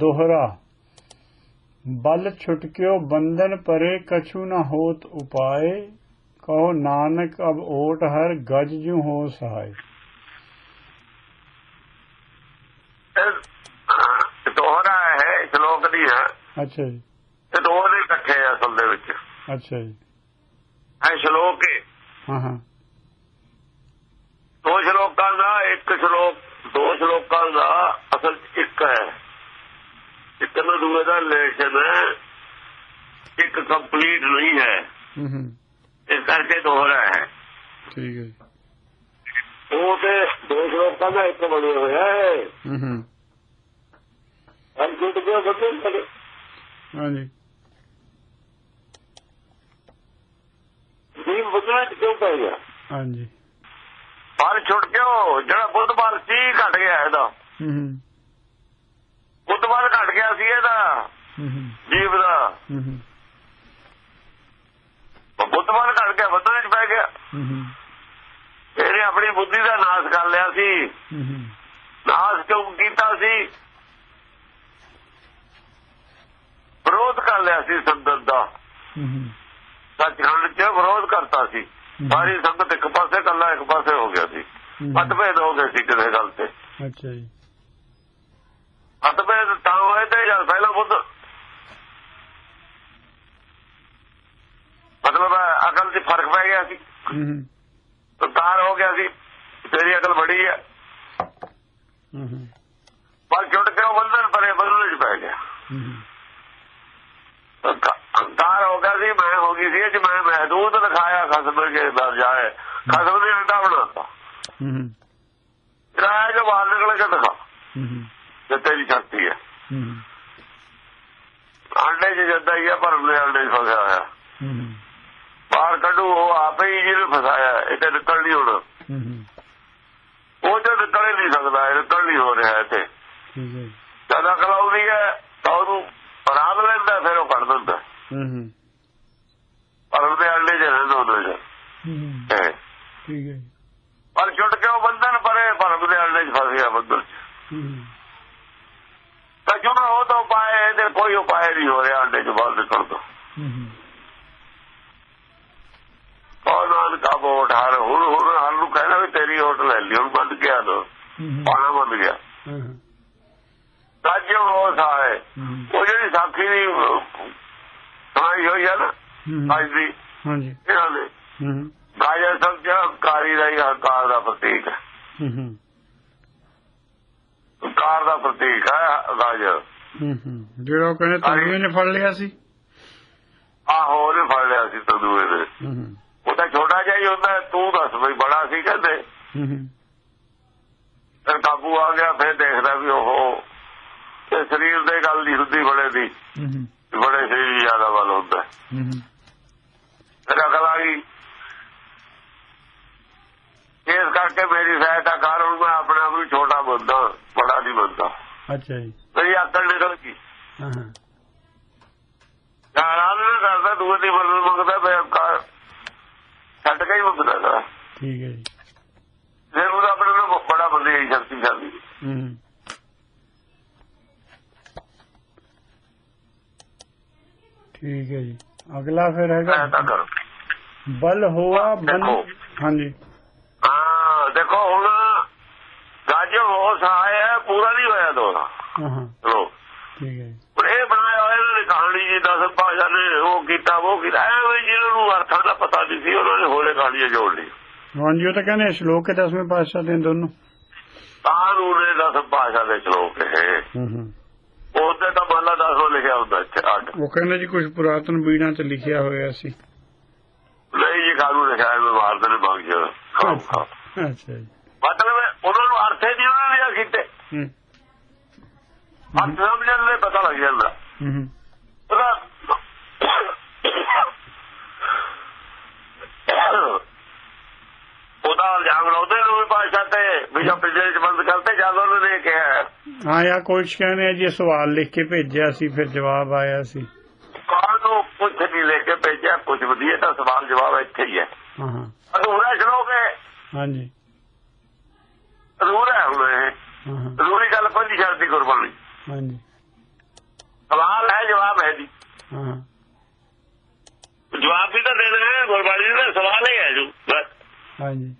ਦੋਹਰਾ ਬਲ ਛੁਟਕਿਓ ਬੰਧਨ ਪਰੇ ਕਛੂ ਨ ਹੋਤ ਉਪਾਏ ਕਹੋ ਨਾਨਕ ਅਬ ਓਟ ਹਰ ਗਜ ਜੂ ਹੋ ਸਹਾਏ ਇਹ ਦੋਹਰਾ ਹੈ ਸ਼ਲੋਕ ਨਹੀਂ ਹੈ। ਅੱਛਾ ਜੀ। ਤੇ ਦੋ ਦੇ ਇਕੱਠੇ ਆ ਅਸਲ ਦੇ ਵਿੱਚ। ਅੱਛਾ ਜੀ। ਇਹ ਸ਼ਲੋਕ ਹੈ ਹਾਂ ਹਾਂ। ਦੋ ਸ਼ਲੋਕਾਂ ਦਾ ਇੱਕ ਸ਼ਲੋਕ ਦੋ ਸ਼ਲੋਕਾਂ ਦਾ ਅਸਲ ਇੱਕ ਹੈ। ਇੱਕ ਨੂੰ ਦੂਏ ਦਾ ਰਿਲੇਸ਼ਨ ਇੱਕ ਕੰਪਲੀਟ ਨਹੀਂ ਹੈ। ਹੂੰ ਹੂੰ। ਇਸ ਕਰਕੇ ਦੋਹਰਾ ਹੈ ਠੀਕ ਹੈ ਉਹ ਤੇ ਦੋ ਸ਼ਲੋਕਾਂ ਦਾ ਇੱਕ ਬਣਿਆ ਹੋਇਆ ਹੈ। ਹੂੰ ਹੂੰ। ਅੰਕਿਤ ਦੇ ਬਦਲ ਹਾਂਜੀ। ਜੀ ਬਦਲਣਾ ਕਿਉਂ ਪੈ ਗਿਆ? ਹਾਂਜੀ। ਪਰ ਛੁੱਟ ਕਿਉਂ ਜਿਹੜਾ ਬੁੱਧਵਾਰ ਸੀ ਘਟ ਗਿਆ ਇਹਦਾ। ਹੂੰ ਹੂੰ ਬੁੱਧਵਾਰ ਘਟ ਗਿਆ ਸੀ ਇਹਦਾ ਹੂੰ ਹੂੰ ਜੀਵ ਦਾ ਹੂੰ ਹੂੰ ਉਹ ਬੁੱਧਵਾਰ ਘਟ ਗਿਆ ਬਦਲਣੇ ਚ ਪੈ ਗਿਆ। ਇਹਨੇ ਆਪਣੀ ਬੁੱਧੀ ਦਾ ਨਾਸ਼ ਕਰ ਲਿਆ ਸੀ। ਨਾਸ਼ ਕਿਉਂ ਕੀਤਾ ਸੀ? ਵਿਰੋਧ ਕਰ ਲਿਆ ਸੀ ਸੰਗਤ ਦਾ। ਸੱਚਖੰਡ 'ਚ ਵਿਰੋਧ ਕਰਤਾ ਸੀ। ਸਾਰੀ ਸੰਗਤ ਇੱਕ ਪਾਸੇ ਕੱਲਾ ਇੱਕ ਪਾਸੇ ਹੋ ਗਿਆ ਸੀ। ਮਤਭੇਦ ਹੋ ਗਏ ਸੀ ਕਿਸੇ ਗੱਲ ਤੇ। ਅੱਛਾ ਜੀ। ਮਤਭੇਦ ਤਾਂ ਹੋਏ ਤੇ ਜਦ ਪਹਿਲਾਂ ਬੁੱਧ ਮਤਲਬ ਹੈ ਅਕਲ 'ਚ ਫ਼ਰਕ ਪੈ ਗਿਆ ਸੀ। ਹੂੰ ਹੂੰ। ਗਿਆ ਸੀ। ਤੇਰੀ ਅਕਲ ਬੜੀ ਹੈ ਪਰ ਛੁੱਟ ਕੇ ਬੰਧਨ ਪਰੇ ਬੰਧਨ 'ਚ ਪੈ ਗਿਆ। ਹੂੰ ਹੂੰ। ਗਿਆ ਸੀ ਮੈਂ ਹੋ ਗਈ ਸੀ 'ਚ ਮੈਂ ਮਹਿਦੂਦ ਦਿਖਾਇਆ ਖਸਮ ਕੇ ਦਰ ਜਾਏ। ਖਸਮ ਨੇ ਅੰਡਾ ਬਣਾਤਾ ਰਾਜ ਜੋ ਬਾਹਰ ਨਿਕਲ ਕੇ ਦਿਖਾ। ਹੂੰ ਹੂੰ। ਤੇ ਤੇਰੀ ਸ਼ਕਤੀ ਹੈ ਅੰਡੇ ਜੱਦਾ ਹੀ ਆ ਭਰਮ ਦੇ ਅੰਡੇ ਫਸਿਆ ਹੋਇਆ। ਬਾਹਰ ਕੱਢੂ ਉਹ ਆਪੇ ਹੀ ਜਿਹਨੇ ਫਸਾਇਆ ਇਹ ਤੇ ਨਿਕਲ ਨਹੀਂ ਹੋਣਾ। ਉਹ ਤੇ ਨਿਕਲ ਨਹੀਂ ਸਕਦਾ ਇਹ ਨਿਕਲ ਨਹੀਂ ਹੋ ਰਿਹਾ ਇੱਥੇ। ਜੀ। ਅਕਲ ਆਉਂਦੀ ਹੈ ਤਾਂ ਉਹਨੂੰ ਪਰਾਦ ਲੈਂਦਾ ਫਿਰ ਉਹ ਕੱਢ ਦਿੰਦਾ। ਹੂੰ ਹੂੰ। ਭਰਮ ਦੇ ਅੰਡੇ ਹੂੰ ਹੂੰ। ਇਹ। ਠੀਕ ਹੈ ਜੀ। ਪਰ ਛੁੱਟ ਕੇ ਉਹ ਬੰਧਨ ਪਰੇ ਭਰਮ ਦੇ ਅੰਡੇ 'ਚ ਫਸ ਗਿਆ ਬੰਧਨ ਤਾਂ ਜਿਹੜਾ ਉਹ ਤਾਂ ਉਪਾਏ ਇਹਦੇ ਕੋਈ ਉਪਾਏ ਨਹੀਂ ਹੋ ਰਿਹਾ ਅੰਡੇ 'ਚ ਬਾਹਰ ਨਿਕਲ ਤੋਂ ਹੂੰ ਹੂੰ ਕੌਣ ਨਾਨਕ ਦਾ ਵੋਟ ਹਰ ਹੁਣ ਹੁਣ ਹਰ ਨੂੰ ਕਹਿੰਦਾ ਵੀ ਤੇਰੀ ਹੋਟ ਲੈ ਲਈ ਹੁਣ ਬੰਦ ਗਿਆ ਦੋ ਹੂੰ ਪਾਣਾ ਬੰਦ ਗਿਆ। ਹਾਂ ਹਾਂ। ਸਾਏ ਉਹ ਜਿਹੜੀ ਸਾਖੀ ਦੀ ਸੁਣਾਈ ਹੋਈ ਹੈ ਨਾ ਅੱਜ ਦੀ ਹਾਂਜੀ। ਇਹਨਾਂ ਦੇ। ਗਾਜਾ ਸਮਝਿਆ ਕਾਰੀ ਦਾ ਹੀ ਹੰਕਾਰ ਦਾ ਪ੍ਰਤੀਕ ਹੈ। ਹੰਕਾਰ ਦਾ ਪ੍ਰਤੀਕ ਹੈ ਹੂੰ ਜਿਹੜਾ ਉਹ ਕਹਿੰਦੇ ਤੰਦੂਏ ਨੇ ਫੜ ਲਿਆ ਸੀ। ਆਹੋ ਉਹਨੇ ਫੜ ਲਿਆ ਸੀ ਤੰਦੂਏ ਨੇ ਹੂੰ ਹੂੰ ਉਹ ਤਾਂ ਛੋਟਾ ਜਿਹਾ ਹੀ ਹੁੰਦਾ ਤੂੰ ਦੱਸ ਬਈ ਬੜਾ ਸੀ ਕਹਿੰਦੇ। ਫਿਰ ਕਾਬੂ ਆ ਗਿਆ ਫਿਰ ਦੇਖਦਾ ਵੀ ਉਹ ਤੇ ਸਰੀਰ ਦੇ ਗੱਲ ਨਹੀਂ ਹੁੰਦੀ ਬੜੇ ਦੀ। ਬੜੇ ਸਰੀਰ ਜ਼ਿਆਦਾ ਵੱਲ ਹੁੰਦਾ। ਫਿਰ ਅਕਲ ਆ ਗਈ। ਇਸ ਕਰਕੇ ਮੇਰੀ ਸਹਾਇਤਾ ਕਰ ਹੁਣ ਮੈਂ ਆਪਣੇ ਆਪ ਨੂੰ ਛੋਟਾ ਬੰਦਾ ਬੜਾ ਨਹੀਂ ਬੰਦਾ। ਅੱਛਾ ਜੀ। ਮੇਰੀ ਅਕਲ ਨਿਕਲ ਗਈ ਹਾਂ ਹਾਂ। ਆਰਾਮ ਨਾਲ ਕਰਦਾ ਦੂਏ ਦੀ ਮਦਦ ਮੰਗਦਾ ਮੈਂ ਕਰ ਛੱਡ ਕੇ ਹੀ ਮੰਗਦਾ ਗਾ। ਠੀਕ ਹੈ ਜੀ। ਫਿਰ ਉਹਦਾ ਆਪਣੇ ਨੂੰ ਬੜਾ ਬੰਦੇ ਦੀ ਸ਼ਕਤੀਸ਼ਾਲੀ ਹੂੰ। ਠੀਕ ਹੈ ਜੀ। ਅਗਲਾ ਫਿਰ ਹੈਗਾ ਬਲ ਹੋਆ ਬਨ। ਹਾਂਜੀ। ਹਾਂ ਦੇਖੋ ਹੁਣ ਰਾਜੋ ਹੋ ਸਹਾਇਆ ਪੂਰਾ ਨਹੀਂ ਹੋਇਆ ਦੋਰਾ ਹਾਂ ਠੀਕ ਹੈ ਹੁਣ ਇਹ ਬਣਾਇਆ ਹੋਇਆ ਇਹਨਾਂ ਨੇ ਕਹਾਣੀ ਜੀ ਦਸ ਭਾਸ਼ਾ ਨੇ ਉਹ ਕੀਤਾ ਉਹ ਕੀਤਾ। ਐਵੇਂ ਜਿਹਨਾਂ ਨੂੰ ਅਰਥਾਂ ਦਾ ਪਤਾ ਨਹੀਂ ਸੀ ਉਹਨਾਂ ਨੇ ਹੋਲੇ ਕਹਾਣੀਆਂ ਜੋੜ ਲਈ ਹਾਂਜੀ ਉਹ ਤਾਂ ਕਹਿੰਦੇ ਸ਼ਲੋਕ ਹੈ ਦਸਵੇਂ ਪਾਤਸ਼ਾਹ ਦੇ ਦੋਨੋਂ। ਤਾਂ ਨੇ ਦਸ ਭਾਸ਼ਾ ਦੇ ਸ਼ਲੋਕ ਇਹ। ਹੂੰ ਹੂੰ। ਉਹਦੇ ਤਾਂ ਮੰਨ ਲਾ ਦਸੋਂ ਲਿਖਿਆ ਹੁੰਦਾ ਇੱਥੇ ਅੱਡ ਉਹ ਕਹਿੰਦੇ ਜੀ ਕੁਝ ਪੁਰਾਤਨ ਬੀੜਾਂ 'ਚ ਲਿਖਿਆ ਹੋਇਆ ਸੀ। ਨਹੀਂ ਜੀ ਕਾਨੂੰਨ ਲਿਖਿਆ ਹੈ ਨੇ ਮੰਗ ਜਾ ਅੱਛਾ। ਜੀ। ਮਤਲਬ ਉਹਨਾਂ ਨੂੰ ਅਰਥੇ ਨਹੀਂ ਉਹਨਾਂ ਨੇ ਕੀਤੇ। ਹੂੰ। ਅਰਥ ਸਮਝਣ ਦੇ ਪਤਾ ਲੱਗ ਜਾਂਦਾ। ਹੂੰ ਹੂੰ ਉਹਦਾ ਉਹਦਾ ਇਲਜ਼ਾਮ ਲਾਉਂਦੇ ਨੇ ਵੀ ਭਾਸ਼ਾ ਤੇ ਵੀ ਜਾਂ ਪਿਛਲੇ ਚ ਬੰਦ ਕਰਤੇ ਜਦ ਉਹਨਾਂ ਨੇ ਕਿਹਾ ਹਾਂ ਯਾ ਕਹਿੰਦੇ ਆ ਜੀ ਸਵਾਲ ਲਿਖ ਕੇ ਭੇਜਿਆ ਸੀ ਫਿਰ ਜਵਾਬ ਆਇਆ ਸੀ। ਕਾਂ ਨੂੰ ਕੁਝ ਨਹੀਂ ਲੈ ਕੇ ਭੇਜਿਆ ਕੁਝ ਵਧੀਆ ਤਾਂ ਸਵਾਲ ਜਵਾਬ ਇੱਥੇ ਹੀ ਹੈ। ਹਾਂ ਹਾਂ। ਅਧੂਰਾ ਹੈ ਹਾਂਜੀ। ਅਧੂਰਾ ਹੈ ਹੁਣ ਇਹ। ਹਾਂ ਹਾਂ। ਜ਼ਰੂਰੀ ਗੱਲ ਪਹਿਲੀ ਸ਼ਰਤ ਦੀ ਕੁਰਬਾਨੀ ਹਾਂਜੀ। ਸਵਾਲ ਹੈ ਜਵਾਬ ਹੈ ਜੀ। ਹਾਂ ਜਵਾਬ ਵੀ ਤਾਂ ਦੇਣਾ ਹੈ ਗੁਰਬਾਣੀ ਦਾ ਸਵਾਲ ਹੀ ਹੈ ਜੋ। ਬਸ ਹਾਂਜੀ।